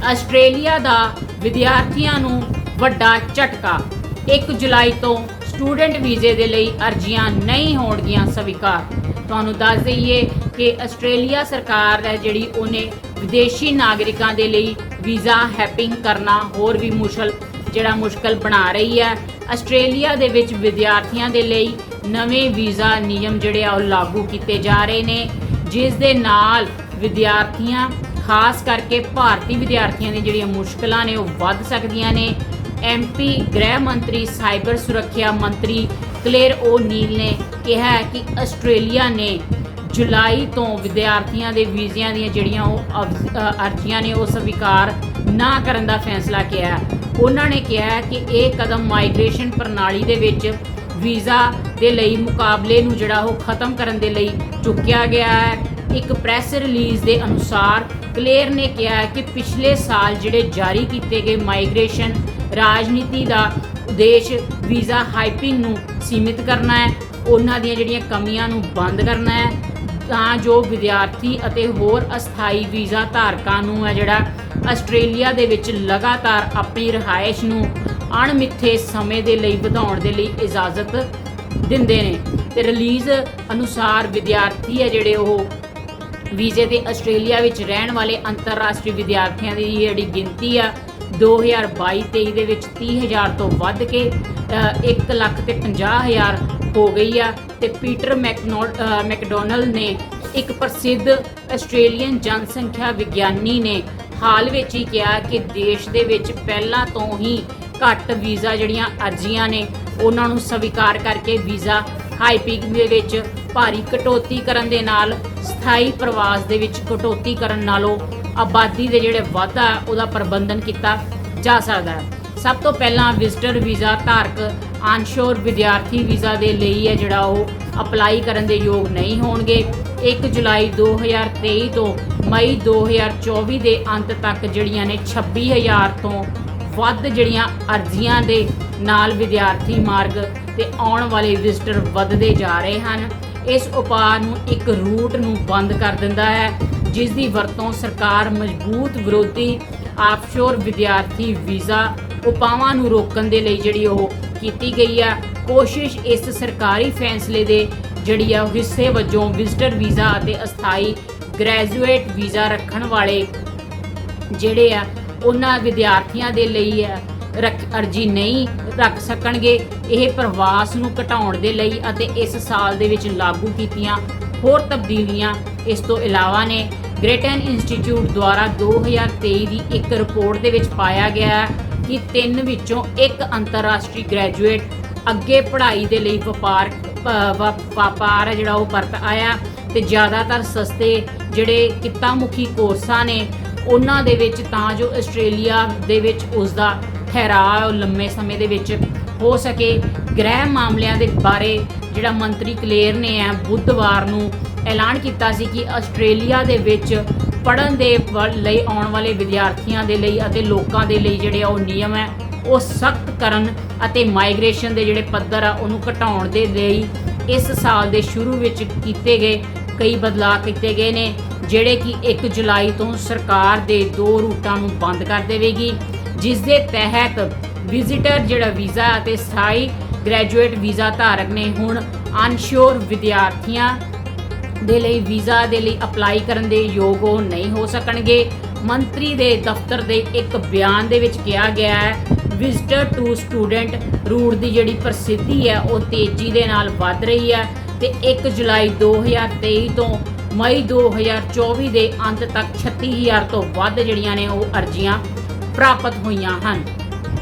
Australia ਦਾ ਵਿਦਿਆਰਥੀਆਂ ਨੂੰ ਵੱਡਾ ਝਟਕਾ। 1 ਜੁਲਾਈ ਤੋਂ ਸਟੂਡੈਂਟ ਵੀਜ਼ੇ ਦੇ ਲਈ ਅਰਜ਼ੀਆਂ ਨਹੀਂ ਹੋਣਗੀਆਂ ਸਵੀਕਾਰ। ਤੁਹਾਨੂੰ ਦੱਸ ਦਈਏ ਕਿ ਆਸਟ੍ਰੇਲੀਆ ਸਰਕਾਰ ਹੈ ਜਿਹੜੀ ਉਹਨੇ ਵਿਦੇਸ਼ੀ ਨਾਗਰਿਕਾਂ ਦੇ ਲਈ ਵੀਜ਼ਾ ਹੈਪਿੰਗ ਕਰਨਾ ਹੋਰ ਵੀ ਮੁਸ਼ਕਲ, ਜਿਹੜਾ ਮੁਸ਼ਕਲ ਬਣਾ ਰਹੀ ਹੈ। ਆਸਟ੍ਰੇਲੀਆ ਦੇ ਵਿੱਚ ਵਿਦਿਆਰਥੀਆਂ ਦੇ ਲਈ ਨਵੇਂ ਵੀਜ਼ਾ ਨਿਯਮ ਜਿਹੜੇ ਆ ਉਹ ਲਾਗੂ ਕੀਤੇ ਜਾ ਰਹੇ ਨੇ, ਜਿਸ ਦੇ ਨਾਲ ਵਿਦਿਆਰਥੀਆਂ ਖਾਸ ਕਰਕੇ ਭਾਰਤੀ ਵਿਦਿਆਰਥੀਆਂ ਦੀਆਂ ਜਿਹੜੀਆਂ ਮੁਸ਼ਕਲਾਂ ਨੇ ਉਹ ਵੱਧ ਸਕਦੀਆਂ ਨੇ। ਐਮਪੀ ਗ੍ਰਹਿ ਮੰਤਰੀ, ਸਾਈਬਰ ਸੁਰੱਖਿਆ ਮੰਤਰੀ ਕਲੇਰ ਓ ਨੀਲ ਨੇ ਕਿਹਾ ਹੈ ਕਿ ਆਸਟ੍ਰੇਲੀਆ ਨੇ ਜੁਲਾਈ ਤੋਂ ਵਿਦਿਆਰਥੀਆਂ ਦੇ ਵੀਜ਼ਿਆਂ ਦੀਆਂ ਜਿਹੜੀਆਂ ਉਹ ਅਰਜ਼ੀਆਂ ਨੇ ਉਹ ਸਵੀਕਾਰ ਨਾ ਕਰਨ ਦਾ ਫੈਸਲਾ ਕੀਤਾ ਉਹਨਾਂ ਨੇ ਕਿਹਾ ਕਿ ਇਹ ਕਦਮ ਮਾਈਗ੍ਰੇਸ਼ਨ ਪ੍ਰਣਾਲੀ ਦੇ ਵਿੱਚ ਵੀਜ਼ਾ ਦੇ ਲਈ ਮੁਕਾਬਲੇ ਨੂੰ ਜਿਹੜਾ ਉਹ ਖਤਮ ਕਰਨ ਦੇ ਲਈ ਚੁੱਕਿਆ ਗਿਆ ਹੈ। ਇੱਕ ਪ੍ਰੈਸ ਰਿਲੀਜ਼ ਦੇ ਅਨੁਸਾਰ ਕਲੇਅਰ ਨੇ ਕਿਹਾ ਹੈ ਕਿ ਪਿਛਲੇ ਸਾਲ ਜਿਹੜੇ ਜਾਰੀ ਕੀਤੇ ਗਏ ਮਾਈਗ੍ਰੇਸ਼ਨ ਰਾਜਨੀਤੀ ਦਾ ਉਦੇਸ਼ ਵੀਜ਼ਾ ਹਾਈਪਿੰਗ ਨੂੰ ਸੀਮਿਤ ਕਰਨਾ ਹੈ, ਉਹਨਾਂ ਦੀਆਂ ਜਿਹੜੀਆਂ ਕਮੀਆਂ ਨੂੰ ਬੰਦ ਕਰਨਾ ਹੈ, ਤਾਂ ਜੋ ਵਿਦਿਆਰਥੀ ਅਤੇ ਹੋਰ ਅਸਥਾਈ ਵੀਜ਼ਾ ਧਾਰਕਾਂ ਨੂੰ ਹੈ ਜਿਹੜਾ ਆਸਟ੍ਰੇਲੀਆ ਦੇ ਵਿੱਚ ਲਗਾਤਾਰ ਆਪਣੀ ਰਿਹਾਇਸ਼ ਨੂੰ ਅਣਮਿੱਥੇ ਸਮੇਂ ਦੇ ਲਈ ਵਧਾਉਣ ਦੇ ਲਈ ਇਜਾਜ਼ਤ ਦਿੰਦੇ ਨੇ। ਤੇ ਰਿਲੀਜ਼ ਅਨੁਸਾਰ ਵਿਦਿਆਰਥੀ ਹੈ ਜਿਹੜੇ ਉਹ ਵੀਜ਼ੇ ਤੇ ਆਸਟ੍ਰੇਲੀਆ ਵਿੱਚ ਰਹਿਣ ਵਾਲੇ ਅੰਤਰਰਾਸ਼ਟਰੀ ਵਿਦਿਆਰਥੀਆਂ ਦੀ ਜਿਹੜੀ ਗਿਣਤੀ ਆ 2022-23 ਦੇ ਵਿੱਚ 30000 ਤੋਂ ਵੱਧ ਕੇ 1 ਲੱਖ ਤੇ 50000 ਹੋ ਗਈ ਆ ਤੇ ਪੀਟਰ ਮੈਕਨੋਡ ਅ, ਮੈਕਡੋਨਲ ਨੇ ਇੱਕ ਪ੍ਰਸਿੱਧ ਆਸਟ੍ਰੇਲੀਅਨ ਜਨਸੰਖਿਆ ਵਿਗਿਆਨੀ ਨੇ ਹਾਲ ਵਿੱਚ ਹੀ ਕਿਹਾ ਕਿ ਦੇਸ਼ ਦੇ ਵਿੱਚ ਪਹਿਲਾਂ ਤੋਂ ਹੀ ਘੱਟ ਵੀਜ਼ਾ ਜਿਹੜੀਆਂ ਅਰਜ਼ੀਆਂ ਨੇ ਉਹਨਾਂ ਨੂੰ ਸਵੀਕਾਰ ਕਰਕੇ ਵੀਜ਼ਾ ਹਾਈਪਿੰਗ ਦੇ ਵਿੱਚ ਭਾਰੀ ਕਟੌਤੀ ਕਰਨ ਦੇ ਨਾਲ, ਸਥਾਈ ਪ੍ਰਵਾਸ ਦੇ ਵਿੱਚ ਕਟੌਤੀ ਕਰਨ ਨਾਲੋਂ ਆਬਾਦੀ ਦੇ ਜਿਹੜੇ ਵਾਧਾ ਉਹਦਾ ਪ੍ਰਬੰਧਨ ਕੀਤਾ ਜਾ ਸਕਦਾ ਹੈ। ਸਭ ਤੋਂ ਪਹਿਲਾਂ ਵਿਜ਼ਟਰ ਵੀਜ਼ਾ ਧਾਰਕ ਆਨਸ਼ੋਰ ਵਿਦਿਆਰਥੀ ਵੀਜ਼ਾ ਦੇ ਲਈ ਹੈ ਜਿਹੜਾ ਉਹ ਅਪਲਾਈ ਕਰਨ ਦੇ ਯੋਗ ਨਹੀਂ ਹੋਣਗੇ। 1 ਜੁਲਾਈ 2023 ਤੋਂ ਮਈ 2024 ਦੇ ਅੰਤ ਤੱਕ ਜਿਹੜੀਆਂ ਨੇ 26000 ਤੋਂ ਵੱਧ ਜਿਹੜੀਆਂ ਅਰਜ਼ੀਆਂ ਦੇ ਨਾਲ ਵਿਦਿਆਰਥੀ ਮਾਰਗ ਤੇ ਆਉਣ ਵਾਲੇ ਵਿਜ਼ਟਰ ਵੱਧਦੇ ਜਾ ਰਹੇ ਹਨ, ਇਸ ਉਪਾਅ ਨੂੰ ਇੱਕ ਰੂਟ ਨੂੰ ਬੰਦ ਕਰ ਦਿੰਦਾ ਹੈ ਜਿਸ ਦੀ ਵਰਤੋਂ ਸਰਕਾਰ ਮਜ਼ਬੂਤ ਵਿਰੋਧੀ ਆਫਸ਼ੋਰ ਵਿਦਿਆਰਥੀ ਵੀਜ਼ਾ ਉਪਾਵਾਂ ਨੂੰ ਰੋਕਣ ਦੇ ਲਈ ਜਿਹੜੀ ਉਹ ਕੀਤੀ ਗਈ ਆ ਕੋਸ਼ਿਸ਼ ਇਸ ਸਰਕਾਰੀ ਫੈਸਲੇ ਦੇ ਜਿਹੜੀ ਆ ਉਹ ਹਿੱਸੇ ਵਜੋਂ ਵਿਜ਼ਟਰ ਵੀਜ਼ਾ ਅਤੇ ਅਸਥਾਈ ਗ੍ਰੈਜੂਏਟ ਵੀਜ਼ਾ ਰੱਖਣ ਵਾਲੇ ਜਿਹੜੇ ਆ ਉਹਨਾਂ ਵਿਦਿਆਰਥੀਆਂ ਦੇ ਲਈ ਆ ਰੱਖ ਅਰਜੀ ਨਹੀਂ ਰੱਖ ਸਕਣਗੇ, ਇਹ ਪ੍ਰਵਾਸ ਨੂੰ ਘਟਾਉਣ ਦੇ ਲਈ ਅਤੇ ਇਸ ਸਾਲ ਦੇ ਵਿੱਚ ਲਾਗੂ ਕੀਤੀਆਂ ਹੋਰ ਤਬਦੀਲੀਆਂ ਇਸ ਤੋਂ ਇਲਾਵਾ ਨੇ। ਗ੍ਰੇਟਨ ਇੰਸਟੀਚਿਊਟ ਦੁਆਰਾ 2023 ਦੀ ਇੱਕ ਰਿਪੋਰਟ ਦੇ ਵਿੱਚ ਪਾਇਆ ਗਿਆ ਕਿ ਤਿੰਨ ਵਿੱਚੋਂ ਇੱਕ ਅੰਤਰਰਾਸ਼ਟਰੀ ਗ੍ਰੈਜੂਏਟ ਅੱਗੇ ਪੜ੍ਹਾਈ ਦੇ ਲਈ ਵਪਾਰ ਪ- ਵਪਾਰ ਹੈ ਜਿਹੜਾ ਉਹ ਵਰਤ ਆਇਆ ਤੇ ਜ਼ਿਆਦਾਤਰ ਸਸਤੇ ਜਿਹੜੇ ਕਿੱਤਾ ਮੁਖੀ ਕੋਰਸਾਂ ਨੇ ਉਹਨਾਂ ਦੇ ਵਿੱਚ ਤਾਂ ਜੋ ਆਸਟ੍ਰੇਲੀਆ ਦੇ ਵਿੱਚ ਉਸ ਦਾ ਠਹਿਰਾਅ ਉਹ ਲੰਮੇ ਸਮੇਂ ਦੇ ਵਿੱਚ ਹੋ ਸਕੇ। ਗ੍ਰਹਿ ਮਾਮਲਿਆਂ ਦੇ ਬਾਰੇ ਜਿਹੜਾ ਮੰਤਰੀ ਕਲੇਰ ਨੇ ਆ ਬੁੱਧਵਾਰ ਨੂੰ ਐਲਾਨ ਕੀਤਾ ਸੀ ਕਿ ਆਸਟ੍ਰੇਲੀਆ ਦੇ ਵਿੱਚ ਪੜਨ ਦੇ ਵੱਲ ਲਈ ਆਉਣ ਵਾਲੇ ਵਿਦਿਆਰਥੀਆਂ ਦੇ ਲਈ ਅਤੇ ਲੋਕਾਂ ਦੇ ਲਈ ਜਿਹੜੇ ਆ ਉਹ ਨਿਯਮ ਹੈ, ਉਹ ਸਖਤ ਕਰਨ ਅਤੇ ਮਾਈਗ੍ਰੇਸ਼ਨ ਦੇ ਜਿਹੜੇ ਪੱਧਰ ਆ ਉਹਨੂੰ ਘਟਾਉਣ ਦੇ ਲਈ ਇਸ ਸਾਲ ਦੇ ਸ਼ੁਰੂ ਵਿੱਚ ਕੀਤੇ ਗਏ, ਕਈ ਬਦਲਾਅ ਕੀਤੇ ਗਏ ਨੇ। ਜਿਹੜੇ ਕਿ 1 ਜੁਲਾਈ ਤੋਂ ਸਰਕਾਰ ਦੇ ਦੋ ਰੂਟਾਂ ਨੂੰ ਬੰਦ ਕਰ ਦੇਵੇਗੀ, ਜਿਸ ਦੇ ਤਹਿਤ ਵਿਜ਼ਿਟਰ ਜਿਹੜਾ ਵੀਜ਼ਾ ਅਤੇ ਸਥਾਈ ਗ੍ਰੈਜੂਏਟ ਵੀਜ਼ਾ ਧਾਰਕ ਨੇ ਹੁਣ ਅਨਸ਼ੋਰ ਵਿਦਿਆਰਥੀਆਂ ਦੇ ਲਈ ਵੀਜ਼ਾ ਦੇ ਲਈ ਅਪਲਾਈ ਕਰਨ ਦੇ ਯੋਗ ਉਹ ਨਹੀਂ ਹੋ ਸਕਣਗੇ। ਮੰਤਰੀ ਦੇ ਦਫ਼ਤਰ ਦੇ ਇੱਕ ਬਿਆਨ ਦੇ ਵਿੱਚ ਕਿਹਾ ਗਿਆ ਹੈ ਵਿਜ਼ਟਰ ਟੂ ਸਟੂਡੈਂਟ ਰੂਟ ਦੀ ਜਿਹੜੀ ਪ੍ਰਸਿੱਧੀ ਹੈ, ਉਹ ਤੇਜ਼ੀ ਦੇ ਨਾਲ ਵੱਧ ਰਹੀ ਹੈ ਤੇ 1 ਜੁਲਾਈ 2023 ਤੋਂ ਮਈ 2024 ਦੇ ਅੰਤ ਤੱਕ 36000 ਤੋਂ ਵੱਧ ਜਿਹੜੀਆਂ ਨੇ ਉਹ ਅਰਜ਼ੀਆਂ ਪ੍ਰਾਪਤ ਹੋਈਆਂ ਹਨ।